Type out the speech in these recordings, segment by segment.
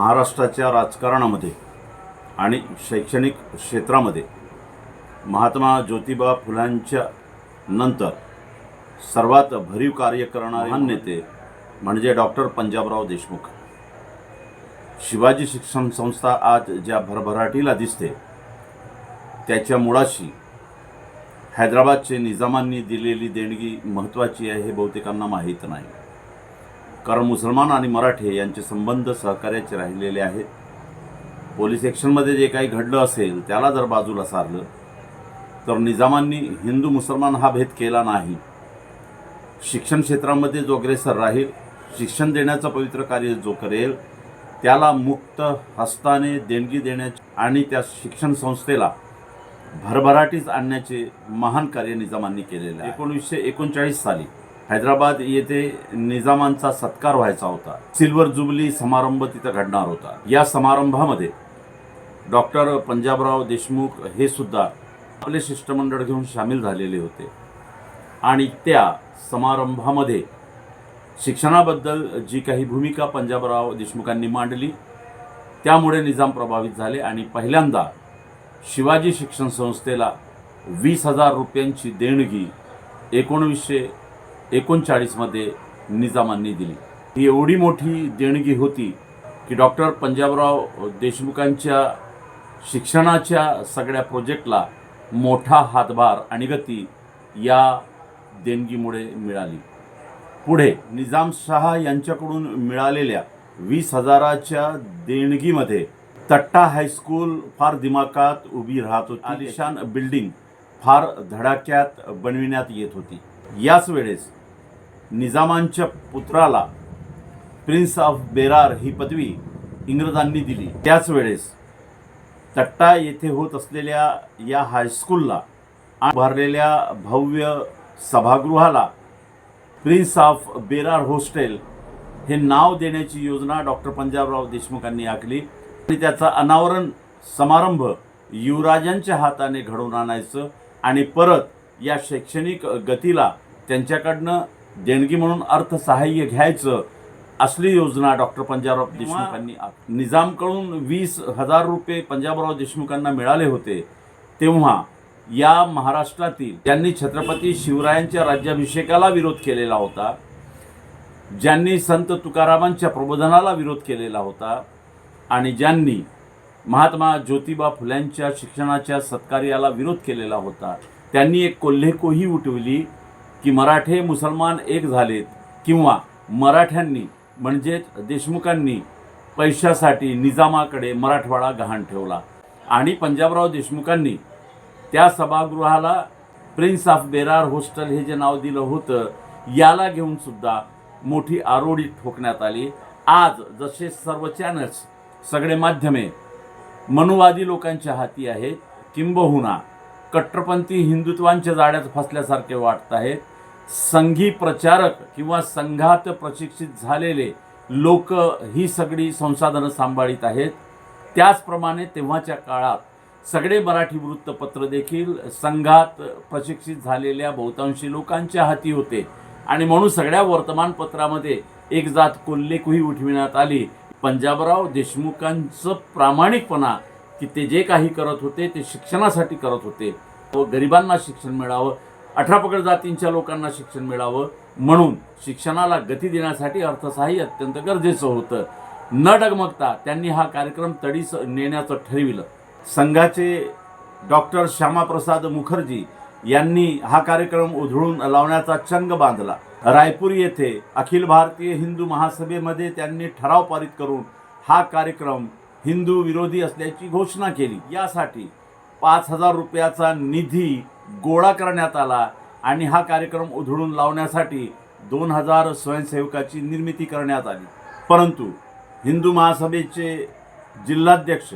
महाराष्ट्राच्या राजकारणामध्ये आणि शैक्षणिक क्षेत्रामध्ये महात्मा ज्योतिबा फुलांच्या नंतर सर्वात भरीव कार्य करणारे नेते म्हणजे डॉक्टर पंजाबराव देशमुख. शिवाजी शिक्षण संस्था आज ज्या भरभराटीला दिसते त्याच्या मुळाशी हैदराबादचे निजामांनी दिलेली देणगी महत्त्वाची आहे हे बहुतेकांना माहीत नाही. कारण मुसलमान आणि मराठे यांचे संबंध सहकार्याचे राहिलेले आहेत. पोलीस ॲक्शनमध्ये जे काही घडलं असेल त्याला जर बाजूला सारलं तर निजामांनी हिंदू मुसलमान हा भेद केला नाही. शिक्षण क्षेत्रामध्ये जो अग्रेसर राहील शिक्षण देण्याचं पवित्र कार्य जो करेल त्याला मुक्त हस्ताने देणगी देण्याचे आणि त्या शिक्षण संस्थेला भरभराटीस आणण्याचे महान कार्य निजामांनी केलेले आहे. एकोणीसशे एकोणचाळीस साली हैदराबाद येथे निजामांचा सत्कार व्हायचा होता. सिल्वर जुबली समारंभ तिथं घडणार होता. या समारंभामध्ये डॉक्टर पंजाबराव देशमुख हे सुद्धा आपले शिष्टमंडळ घेऊन सामील झालेले होते. आणि त्या समारंभामध्ये शिक्षणाबद्दल जी काही भूमिका पंजाबराव देशमुखांनी मांडली त्यामुळे निजाम प्रभावित झाले आणि पहिल्यांदा शिवाजी शिक्षण संस्थेला वीस हजार रुपयांची देणगी एकोणवीसशे एकोणचाळीसमध्ये निजामांनी दिली. ही एवढी मोठी देणगी होती की डॉक्टर पंजाबराव देशमुखांच्या शिक्षणाच्या सगळ्या प्रोजेक्टला मोठा हातभार आणि गती या देणगीमुळे मिळाली. पुढे निजामशहा यांच्याकडून मिळालेल्या वीस हजाराच्या देणगीमध्ये तट्टा हायस्कूल फार दिमाकात उभी राहत होती. आलिशान बिल्डिंग फार धडाक्यात बनविण्यात येत होती. याच वेळेस निजामांच्या पुत्राला प्रिन्स ऑफ बेरार ही पदवी इंग्रजांनी दिली. त्याच वेळेस तट्टा येथे होत असलेल्या या हायस्कूलला उभारलेल्या भव्य सभागृहाला प्रिन्स ऑफ बेरार हॉस्टेल हे नाव देण्याची योजना डॉक्टर पंजाबराव देशमुखांनी आखली. आणि त्याचा अनावरण समारंभ युवराजांच्या हाताने घडवून आणायचं आणि परत या शैक्षणिक गतीला त्यांच्याकडनं देणगी म्हणून अर्थसहाय्य घ्यायचं असली योजना डॉक्टर पंजाबराव देशमुखांनी. निजामकडून वीस हजार रुपये पंजाबराव देशमुखांना मिळाले होते तेव्हा या महाराष्ट्रातील ज्यांनी छत्रपती शिवरायांच्या राज्याभिषेकाला विरोध केलेला होता ज्यांनी संत तुकारामांच्या प्रबोधनाला विरोध केलेला होता आणि ज्यांनी महात्मा ज्योतिबा फुल्यांच्या शिक्षणाच्या सत्कार्याला विरोध केलेला होता त्यांनी एक कोल्हेकोही उठवली की मराठे मुसलमान एक झालेत किंवा मराठ्यांनी म्हणजेच देशमुखांनी पैशासाठी निजामाकडे मराठवाडा गहाण ठेवला. आणि पंजाबराव देशमुखांनी त्या सभागृहाला प्रिन्स ऑफ बेरार हॉस्टेल हे जे नाव दिलं होतं याला घेऊन सुद्धा मोठी आरोडी ठोकण्यात आली. आज जसे सर्व चॅनल्स सगळे माध्यमे मनुवादी लोकांच्या हाती आहेत किंबहुना कट्टरपंथी हिंदुत्वांच्या जाळ्यात फसल्यासारखे वाटत आहेत. संघी प्रचारक किंवा संघात प्रशिक्षित झालेले लोक ही सगळी संसाधनं सांभाळीत आहेत. त्याचप्रमाणे तेव्हाच्या काळात सगळे मराठी वृत्तपत्र देखील संघात प्रशिक्षित झालेल्या बहुतांशी लोकांच्या हाती होते. आणि म्हणून सगळ्या वर्तमानपत्रामध्ये एक जात कोल्हेकुही उठविण्यात आली. पंजाबराव देशमुखांचं प्रामाणिकपणा की ते जे काही करत होते ते शिक्षणासाठी करत होते. व गरिबांना शिक्षण मिळावं अठरा पकड जातींच्या लोकांना शिक्षण मिळावं म्हणून शिक्षणाला गती देण्यासाठी अर्थसहाय्य अत्यंत गरजेचं होतं. न डगमगता त्यांनी हा कार्यक्रम तडीस नेण्याचं ठरविलं. संघाचे डॉक्टर श्यामाप्रसाद मुखर्जी यांनी हा कार्यक्रम उधळून लावण्याचा चंग बांधला. रायपूर येथे अखिल भारतीय हिंदू महासभेमध्ये त्यांनी ठराव पारित करून हा कार्यक्रम हिंदू विरोधी असल्याची घोषणा केली. यासाठी पाच हजार रुपयाचा निधी गोळा करण्यात आला आणि हा कार्यक्रम उधळून लावण्यासाठी दोन हजार स्वयंसेवकाची निर्मिती करण्यात आली. परंतु हिंदू महासभेचे जिल्हाध्यक्ष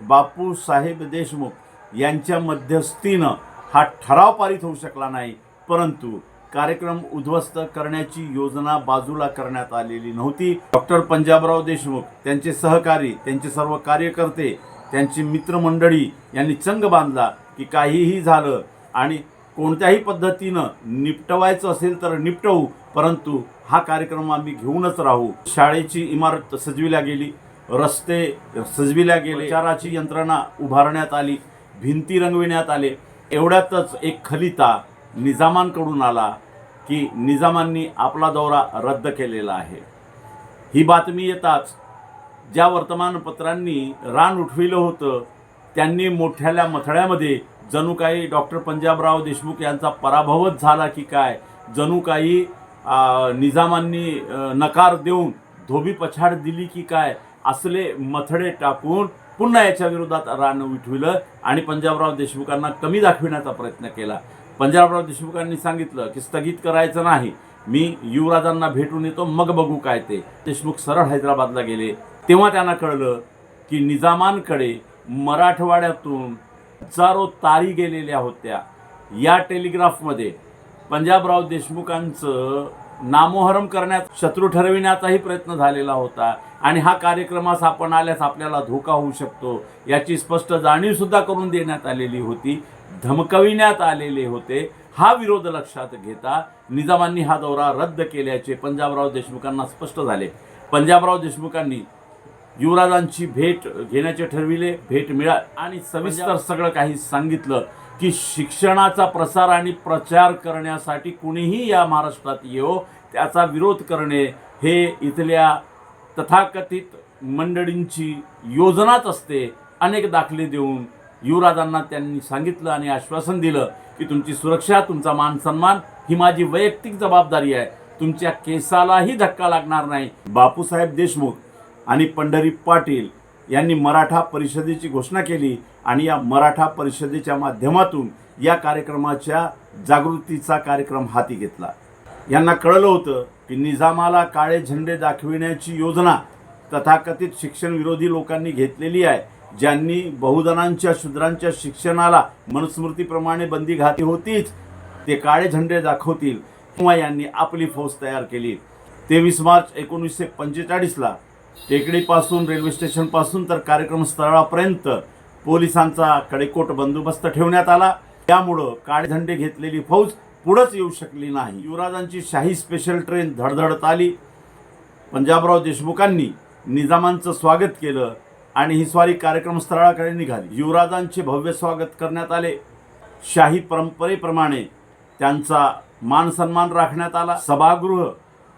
बापू साहेब देशमुख यांच्या मध्यस्थीनं हा ठराव पारित होऊ शकला नाही. परंतु कार्यक्रम उद्ध्वस्त करण्याची योजना बाजूला करण्यात आलेली नव्हती. डॉक्टर पंजाबराव देशमुख त्यांचे सहकारी त्यांचे सर्व कार्यकर्ते त्यांची मित्रमंडळी यांनी चंग बांधला की काहीही झालं आणि कोणत्याही पद्धतीनं निपटवायचं असेल तर निपटवू परंतु हा कार्यक्रम आम्ही घेऊनच राहू. शाळेची इमारत सजविल्या गेली रस्ते सजविल्या गेले प्रचाराची यंत्रणा उभारण्यात आली भिंती रंगविण्यात आले. एवढ्यातच एक खलिता निजामांकडून आला की निजामांनी आपला दौरा रद्द केलेला आहे. ही बातमी येताच ज्या वर्तमानपत्रांनी रान उठविलं होतं त्यांनी मोठ्याल्या मथळ्यामध्ये जणू काही डॉक्टर पंजाबराव देशमुख यांचा पराभवच झाला की काय? जणू काही निजामांनी नकार देऊन धोबी पछाड दिली की काय? असले मथडे टाकून पुन्हा याच्या विरोधात रान उठविलं आणि पंजाबराव देशमुखांना कमी दाखविण्याचा प्रयत्न केला. पंजाबराव देशमुखांनी सांगितलं की स्थगित करायचं नाही. मी युवराजांना भेटून येतो मग बघू काय ते. देशमुख सरळ हैदराबादला गेले. तेव्हा त्यांना कळलं की निजामांकडे मराठवाड्यातून हजारो तारी गेलेल्या होत्या. या टेलिग्राफमध्ये पंजाबराव देशमुखांचं नामोहरम करण्यात शत्रू ठरविण्याचाही प्रयत्न झालेला होता आणि हा कार्यक्रमास आपण आल्यास आपल्याला धोका होऊ शकतो याची स्पष्ट जाणीव सुद्धा करून देण्यात आलेली होती. धमकविण्यात आलेले होते. हा विरोध लक्षात घेता निजामांनी हा दौरा रद्द केल्याचे पंजाबराव देशमुखांना स्पष्ट झाले. पंजाबराव देशमुखांनी युवराजांची भेट घेण्याचे ठरविले भेट मिळा आणि सविस्तर सगळं काही सांगितलं की शिक्षणाचा प्रसार आणि प्रचार करण्यासाठी कुणीही या महाराष्ट्रात येओ त्याचा विरोध करणे हे इथल्या तथाकथित मंडळींची योजनाच असते. अनेक दाखले देऊन युवराजांना त्यांनी सांगितलं आणि आश्वासन दिलं की तुमची सुरक्षा तुमचा मान सन्मान ही माझी वैयक्तिक जबाबदारी आहे. तुमच्या केसालाही धक्का लागणार नाही. बापूसाहेब देशमुख आणि पंढरी पाटील यांनी मराठा परिषदेची घोषणा केली आणि या मराठा परिषदेच्या माध्यमातून या कार्यक्रमाच्या जागृतीचा कार्यक्रम हाती घेतला. यांना कळलं होतं की निजामाला काळे झेंडे दाखविण्याची योजना तथाकथित शिक्षण विरोधी लोकांनी घेतलेली आहे. ज्यांनी बहुजनांच्या शूद्रांच्या शिक्षणाला मनुस्मृतीप्रमाणे बंदी घातली होतीच ते काळे झेंडे दाखवतील किंवा यांनी आपली फौज तयार केली. तेवीस मार्च एकोणीसशे पंचेचाळीसला टेकडीपासून रेल्वे स्टेशनपासून तर कार्यक्रम स्थळापर्यंत पोलिसांचा कडेकोट बंदोबस्त ठेवण्यात आला. त्यामुळं काळे झंडे घेतलेली फौज पुढंच येऊ शकली नाही. युवराजांची शाही स्पेशल ट्रेन धडधडत आली. पंजाबराव देशमुखांनी निजामांचं स्वागत केलं. आणि ही स्वारी कार्यक्रम स्थळाकडे निघाली. युवराजांचे भव्य स्वागत करण्यात आले. शाही परंपरेप्रमाणे त्यांचा मान सन्मान राखण्यात आला. सभागृह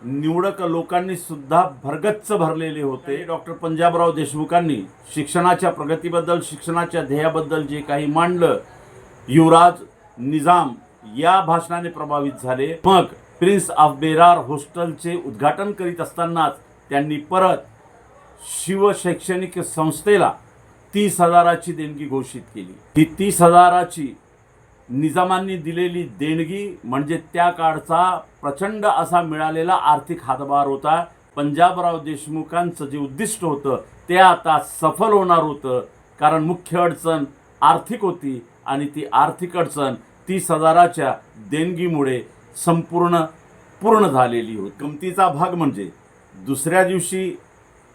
निवडक लोकांनी सुद्धा भरगच्च भरलेले होते. डॉक्टर पंजाबराव देशमुखांनी शिक्षणाच्या प्रगतीबद्दल शिक्षणाच्या ध्येयाबद्दल जे काही मांडलं युवराज निजाम या भाषणाने प्रभावित झाले. मग प्रिन्स ऑफ बेरार हॉस्टेलचे उद्घाटन करीत असतानाच त्यांनी परत शिव शैक्षणिक संस्थेला तीस हजाराची देणगी घोषित केली. ही तीस हजाराची निजामांनी दिलेली देणगी म्हणजे त्या काळचा प्रचंड असा मिळालेला आर्थिक हातभार होता. पंजाबराव देशमुखांचं जे उद्दिष्ट होतं ते आता सफल होणार होतं. कारण मुख्य अडचण आर्थिक होती आणि ती आर्थिक अडचण तीस हजाराच्या देणगीमुळे संपूर्ण पूर्ण झालेली होती. कमतीचा भाग म्हणजे दुसऱ्या दिवशी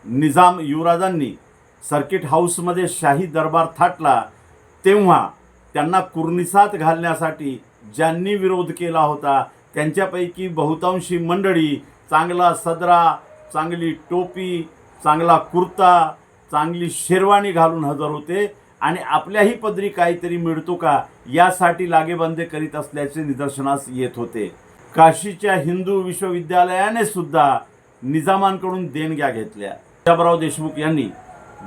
निजाम युवराजांनी सर्किट हाऊसमध्ये शाही दरबार थाटला तेव्हा त्यांना कुर्निसात घालण्यासाठी ज्यांनी विरोध केला होता त्यांच्यापैकी बहुतांशी मंडळी चांगला सदरा चांगली टोपी चांगला कुर्ता चांगली शेरवाणी घालून हजर होते. आणि आपल्याही पदरी काहीतरी मिळतो का यासाठी लागेबंदे करीत असल्याचे निदर्शनास येत होते. काशीच्या हिंदू विश्वविद्यालयाने सुद्धा निजामांकडून देणग्या घेतल्या. पंजाबराव देशमुख यांनी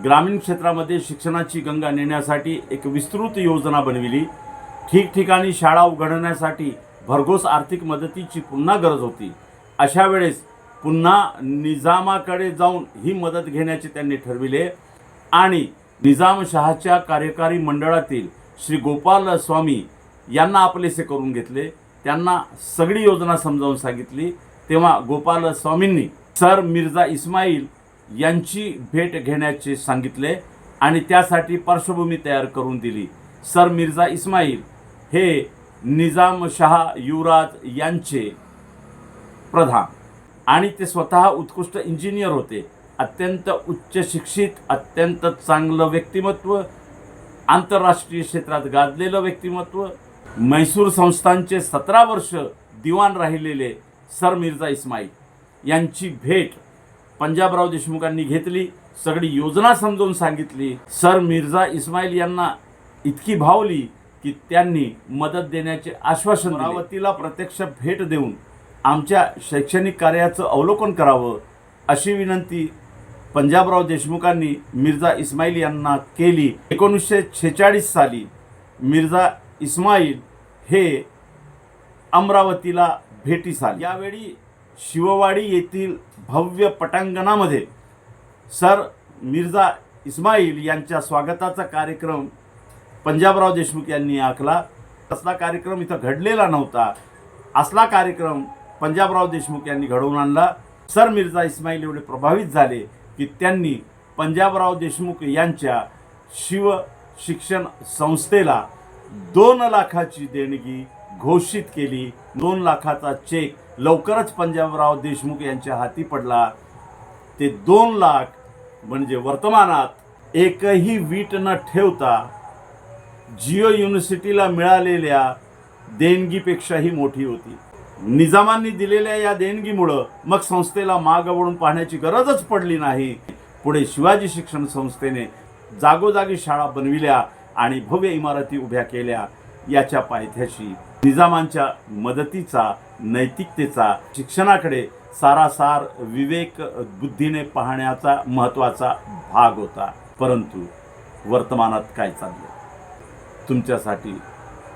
ग्रामीण क्षेत्रामध्ये शिक्षणाची गंगा नेण्यासाठी एक विस्तृत योजना बनविली. ठिकठिकाणी शाळा उघडण्यासाठी भरघोस आर्थिक मदतीची पुन्हा गरज होती. अशा वेळेस पुन्हा निजामाकडे जाऊन ही मदत घेण्याचे त्यांनी ठरविले आणि निजामशहाच्या कार्यकारी मंडळातील श्री गोपाल स्वामी यांना आपलेसे करून घेतले. त्यांना सगळी योजना समजावून सांगितली. तेव्हा गोपाल स्वामींनी सर मिर्झा इस्माईल यांची भेट घेण्याचे सांगितले आणि त्यासाठी पार्श्वभूमी तयार करून दिली. सर मिर्झा इस्माईल हे निजामशहा युवराज यांचे प्रधान. आणि ते स्वतः उत्कृष्ट इंजिनियर होते. अत्यंत उच्च शिक्षित अत्यंत चांगलं व्यक्तिमत्व आंतरराष्ट्रीय क्षेत्रात गाजलेलं व्यक्तिमत्व मैसूर संस्थांचे सतरा वर्ष दिवाण राहिलेले सर मिर्झा इस्माईल यांची भेट पंजाबराव देशमुखांनी घेतली सगळी योजना समजावून सांगितली. सर मिर्झा इस्माईल यांना इतकी भावली की त्यांनी मदत देण्याचे आश्वासन अमरावतीला प्रत्यक्ष भेट देऊन आमच्या शैक्षणिक कार्याचं अवलोकन करावं अशी विनंती पंजाबराव देशमुखांनी मिर्झा इस्माईल यांना केली. एकोणीसशे छेचाळीस साली मिर्झा इस्माईल हे अमरावतीला भेटीस आले यावेळी शिववाडी येथील भव्य पटांगणामध्ये सर मिर्झा इस्माईल यांच्या स्वागताचा कार्यक्रम पंजाबराव देशमुख यांनी आखला. असला कार्यक्रम इथं घडलेला नव्हता. असला कार्यक्रम पंजाबराव देशमुख यांनी घडवून आणला. सर मिर्झा इस्माईल एवढे प्रभावित झाले की त्यांनी पंजाबराव देशमुख यांच्या शिव शिक्षण संस्थेला दोन लाखाची देणगी घोषित केली. दोन लाखाचा चेक लवकरच पंजाबराव देशमुख यांच्या हाती पडला. ते दोन लाख म्हणजे वर्तमानात एकही वीट न ठेवता जिओ युनिव्हर्सिटीला मिळालेल्या देणगीपेक्षाही मोठी होती. निजामांनी दिलेल्या या देणगीमुळं मग संस्थेला माग वळून पाहण्याची गरजच पडली नाही. पुढे शिवाजी शिक्षण संस्थेने जागोजागी शाळा बनविल्या आणि भव्य इमारती उभ्या केल्या. याच्या पायथ्याशी निजामांच्या मदतीचा नैतिकतेचा शिक्षणाकडे सारासार विवेक बुद्धीने पाहण्याचा महत्त्वाचा भाग होता. परंतु वर्तमानात काय चाललं तुमच्यासाठी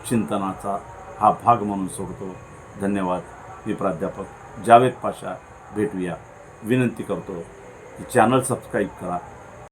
चिंतनाचा हा भाग म्हणून सोडतो. धन्यवाद. मी प्राध्यापक जावेद पाशा भेटूया. विनंती करतो की चॅनल सबस्क्राईब करा.